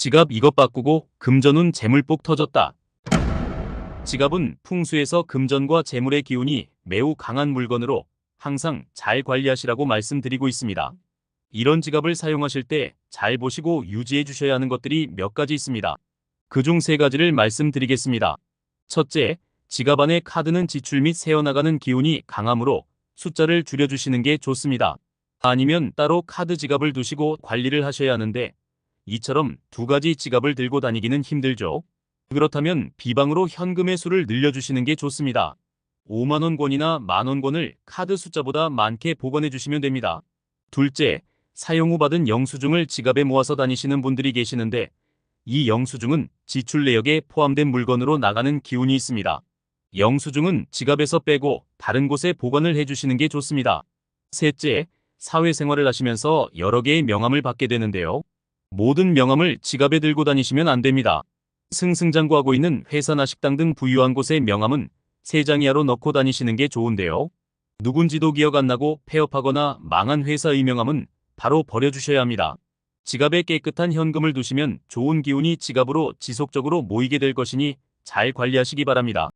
지갑 이것 바꾸고 금전운 재물복 터졌다. 지갑은 풍수에서 금전과 재물의 기운이 매우 강한 물건으로 항상 잘 관리하시라고 말씀드리고 있습니다. 이런 지갑을 사용하실 때 잘 보시고 유지해 주셔야 하는 것들이 몇 가지 있습니다. 그 중 세 가지를 말씀드리겠습니다. 첫째, 지갑 안의 카드는 지출 및 새어나가는 기운이 강하므로 숫자를 줄여주시는 게 좋습니다. 아니면 따로 카드 지갑을 두시고 관리를 하셔야 하는데 이처럼 두 가지 지갑을 들고 다니기는 힘들죠. 그렇다면 비방으로 현금의 수를 늘려주시는 게 좋습니다. 5만원권이나 만원권을 카드 숫자보다 많게 보관해 주시면 됩니다. 둘째, 사용 후 받은 영수증을 지갑에 모아서 다니시는 분들이 계시는데 이 영수증은 지출 내역에 포함된 물건으로 나가는 기운이 있습니다. 영수증은 지갑에서 빼고 다른 곳에 보관을 해주시는 게 좋습니다. 셋째, 사회생활을 하시면서 여러 개의 명함을 받게 되는데요. 모든 명함을 지갑에 들고 다니시면 안 됩니다. 승승장구하고 있는 회사나 식당 등 부유한 곳의 명함은 세장 이하로 넣고 다니시는 게 좋은데요. 누군지도 기억 안 나고 폐업하거나 망한 회사의 명함은 바로 버려주셔야 합니다. 지갑에 깨끗한 현금을 두시면 좋은 기운이 지갑으로 지속적으로 모이게 될 것이니 잘 관리하시기 바랍니다.